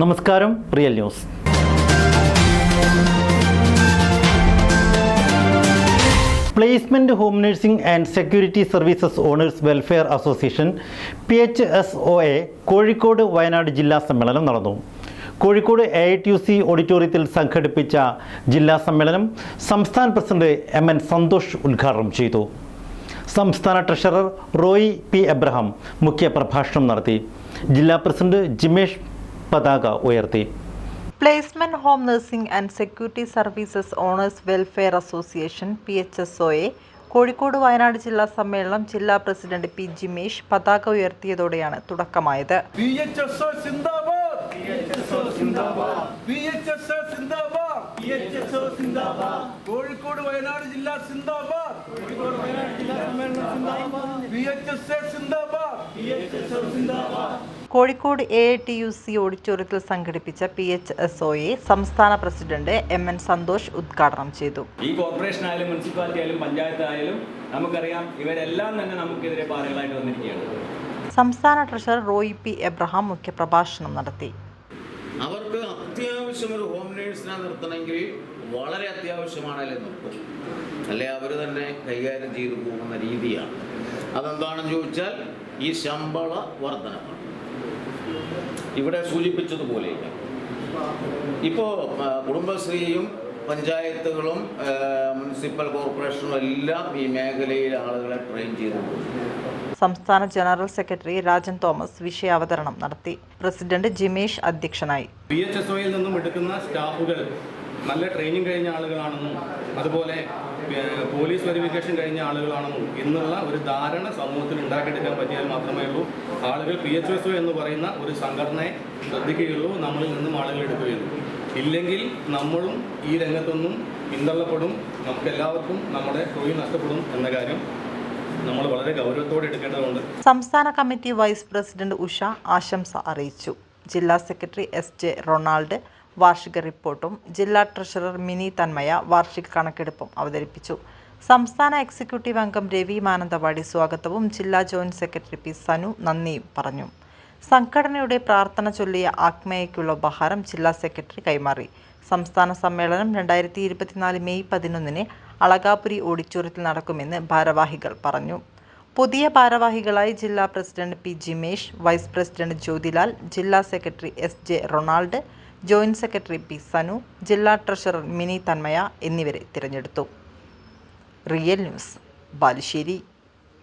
നമസ്കാരം real news. Placement home nursing and security services owners welfare association P H S O A Kozhikode Wayanad ജില്ലാ സമ്മേളനം നടന്നു. Kozhikode A I T U C ഓഡിറ്റോറിയത്തിൽ സംഘടിപ്പിച്ച ജില്ലാ സമ്മേളനം സംസ്ഥാന പ്രസിഡന്റ് എം എൻ സന്തോഷ് ഉദ്ഘാടനം ചെയ്തു. സംസ്ഥാന ട്രഷറർ റോയി പി എബ്രഹാം മുഖ്യ പ്രഭാഷണം നടത്തി. ജില്ലാ പ്രസിഡന്റ് ജിമേഷ് പതാക ഉയർത്തി. Placement home nursing and security services owners welfare association P H S ഒയെ Kozhikode Wayanad ജില്ലാ സമ്മേളനം ജില്ലാ പ്രസിഡന്റ് പി ജിമേഷ് പതാക ഉയർത്തിയതോടെയാണ് തുടക്കമായത്. കോഴിക്കോട് വയനാട് ജില്ലാ സിന്ദാബാദ് Kozhikode O O A I T U C ഓഡിറ്റോറിയത്തിൽ സംഘടിപ്പിച്ച പി എച്ച് എസ് ഒയെ സംസ്ഥാന പ്രസിഡന്റ് എം എൻ സന്തോഷ് ഉദ്ഘാടനം ചെയ്തു. ഈ കോർപ്പറേഷൻ ആയാലും മുനിസിപ്പാലിറ്റി ആയാലും പഞ്ചായത്ത് ആയാലും നമുക്കറിയാം ഇവരെല്ലാം തന്നെ നമുക്കെതിരെ പാറകളായിട്ട് വന്നിരിക്കുകയാണ്. സംസ്ഥാന ട്രഷറർ റോയി പി എബ്രഹാം മുഖ്യപ്രഭാഷണം നടത്തി. അവർക്ക് അത്യാവശ്യം ഒരു ഹോം നേഴ്സിനെ നിർത്തണമെങ്കിൽ വളരെ അത്യാവശ്യമാണ് അല്ലെ നിർത്തും. അല്ലെ അവർ തന്നെ കൈകാര്യം ചെയ്തു പോകുന്ന രീതിയാണ്. അതെന്താണെന്ന് ചോദിച്ചാൽ ഈ ശമ്പള വർധനമാണ് ഇവിടെ സൂചിപ്പിച്ചതുപോലെ. ഇപ്പോൾ കുടുംബശ്രീയും പഞ്ചായത്തുകളും മുനിസിപ്പൽ കോർപ്പറേഷനും എല്ലാം ഈ മേഖലയിൽ ആളുകളെ ട്രെയിൻ ചെയ്തിട്ടുണ്ട്. സംസ്ഥാന ജനറൽ സെക്രട്ടറി രാജൻ തോമസ് വിഷയാവതരണം നടത്തി. പ്രസിഡന്റ് ജിമേഷ് അധ്യക്ഷനായി. പി എച്ച് എസ് ഒയിൽ നിന്നും എടുക്കുന്ന സ്റ്റാഫുകൾ നല്ല ട്രെയിനിങ് കഴിഞ്ഞ ആളുകളാണെന്നും അതുപോലെ പോലീസ് വെരിഫിക്കേഷൻ കഴിഞ്ഞ ആളുകളാണെന്നും എന്നുള്ള ഒരു ധാരണ സമൂഹത്തിൽ ഉണ്ടാക്കിയെടുക്കാൻ പറ്റിയാൽ മാത്രമേ ഉള്ളൂ. ആളുകൾ പി എച്ച് എസ് എന്ന് പറയുന്ന ഒരു സംഘടനയെ ശ്രദ്ധിക്കുകയുള്ളൂ. നമ്മളിൽ നിന്നും ആളുകൾ എടുക്കുകയുള്ളൂ. ഇല്ലെങ്കിൽ നമ്മളും ഈ രംഗത്തൊന്നും പിന്തള്ളപ്പെടും. നമുക്കെല്ലാവർക്കും നമ്മുടെ തൊഴിൽ നഷ്ടപ്പെടും എന്ന കാര്യം നമ്മൾ വളരെ ഗൗരവത്തോടെ എടുക്കേണ്ടതുണ്ട്. സംസ്ഥാന കമ്മിറ്റി വൈസ് പ്രസിഡന്റ് ഉഷ ആശംസ അറിയിച്ചു. ജില്ലാ സെക്രട്ടറി എസ് ജെ റൊണാൾഡ് വാർഷിക റിപ്പോർട്ടും ജില്ലാ ട്രഷറർ മിനി തന്മയ വാർഷിക കണക്കെടുപ്പും അവതരിപ്പിച്ചു. സംസ്ഥാന എക്സിക്യൂട്ടീവ് അംഗം രവി മാനന്തവാടി സ്വാഗതവും ജില്ലാ ജോയിന്റ് സെക്രട്ടറി പി സനു നന്ദിയും പറഞ്ഞു. സംഘടനയുടെ പ്രാർത്ഥന ചൊല്ലിയ ആത്മയയ്ക്കുള്ള ഉപഹാരം ജില്ലാ സെക്രട്ടറി കൈമാറി. സംസ്ഥാന സമ്മേളനം രണ്ടായിരത്തി ഇരുപത്തിനാല് മെയ് പതിനൊന്നിന് അളകാപുരി ഓഡിറ്റോറിയത്തിൽ നടക്കുമെന്ന് ഭാരവാഹികൾ പറഞ്ഞു. പുതിയ ഭാരവാഹികളായി ജില്ലാ president P Jimesh vice president Jyothilal ജില്ലാ secretary S J Ronald joint secretary P Sanu ജില്ലാ ട്രഷറർ മിനി തന്മയ എന്നിവരെ തിരഞ്ഞെടുത്തു. Real news Balussery.